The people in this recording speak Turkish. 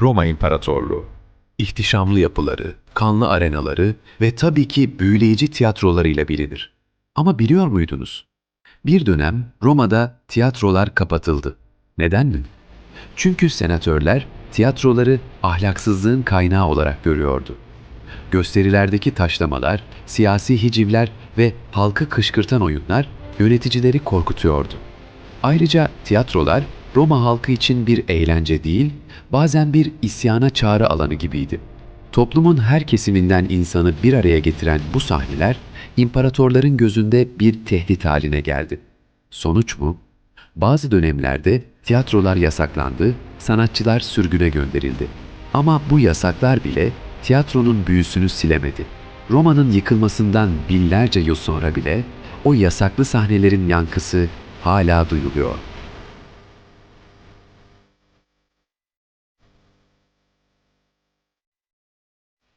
Roma İmparatorluğu. İhtişamlı yapıları, kanlı arenaları ve tabii ki büyüleyici tiyatrolarıyla bilinir. Ama biliyor muydunuz? Bir dönem Roma'da tiyatrolar kapatıldı. Neden mi? Çünkü senatörler tiyatroları ahlaksızlığın kaynağı olarak görüyordu. Gösterilerdeki taşlamalar, siyasi hicivler ve halkı kışkırtan oyunlar yöneticileri korkutuyordu. Ayrıca tiyatrolar Roma halkı için bir eğlence değil, bazen bir isyana çağrı alanı gibiydi. Toplumun her kesiminden insanı bir araya getiren bu sahneler imparatorların gözünde bir tehdit haline geldi. Sonuç mu? Bazı dönemlerde tiyatrolar yasaklandı, sanatçılar sürgüne gönderildi. Ama bu yasaklar bile tiyatronun büyüsünü silemedi. Roma'nın yıkılmasından binlerce yıl sonra bile o yasaklı sahnelerin yankısı hala duyuluyor.